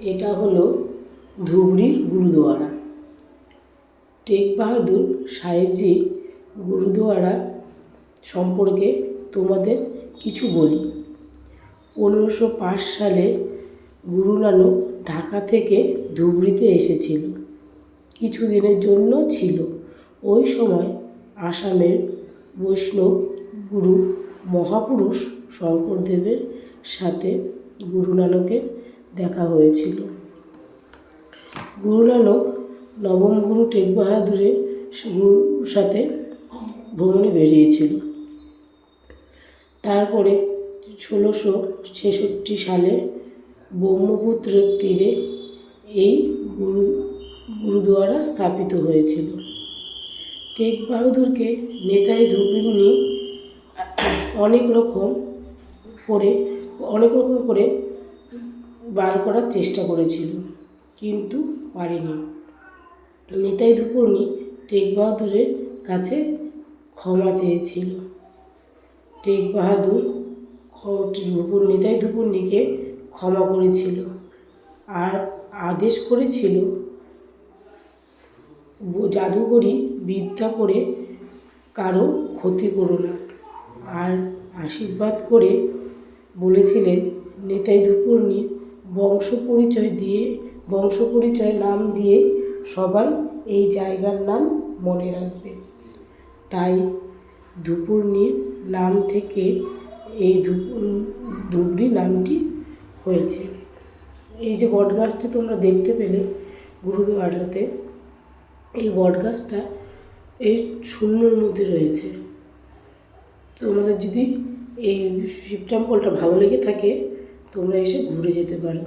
এটা হলো ধুবড়ির গুরুদুয়ারা। টেক বাহাদুর সাহেবজি, গুরুদুয়ারা সম্পর্কে তোমাদের কিছু বলি। পনেরোশো পাঁচ সালে গুরু নানক ঢাকা থেকে ধুবড়িতে এসেছিল। কিছু দিনের জন্য ছিল। ওই সময় আসামের বৈষ্ণব গুরু মহাপুরুষ শঙ্করদেবের সাথে গুরু নানকের দেখা হয়েছিল। গুরু নানক নবম গুরু টেক বাহাদুরের গুরুর সাথে ভ্রমণে বেরিয়েছিল। তারপরে ষোলোশো ছেষট্টি সালে ব্রহ্মপুত্রের তীরে এই গুরু, গুরুদুয়ারা স্থাপিত হয়েছিল। টেক বাহাদুরকে নেতাই ধুবড়ি অনেক রকম করে, অনেক রকম করে বার করার চেষ্টা করেছিল, কিন্তু পারেনি। নিতাই টেক বাহাদুরের কাছে ক্ষমা চেয়েছিল। টেক বাহাদুর ধুপুর নিতাই ধুপুর্ণিকে ক্ষমা করেছিল আর আদেশ করেছিল জাদুকরি বিদ্যা করে কারও ক্ষতি করো না আর আশীর্বাদ করে বলেছিলেন, নিতাই ধুপর্ণির বংশ পরিচয় দিয়ে বংশ পরিচয় নাম দিয়ে সবাই এই জায়গার নাম মনে রাখবে। তাই ধুপর্ণির নাম থেকে এই ধুপুর ধুবড়ি নামটি হয়েছে। এই যে বট গাছটি তোমরা দেখতে পেলে গুরুদুয়ারাতে এই বট গাছটা এই শূন্যর মধ্যে রয়েছে। তোমাদের যদি এই শিব টেম্পলটা ভালো লেগে থাকে তোমরা এসে ঘুরে যেতে পারো।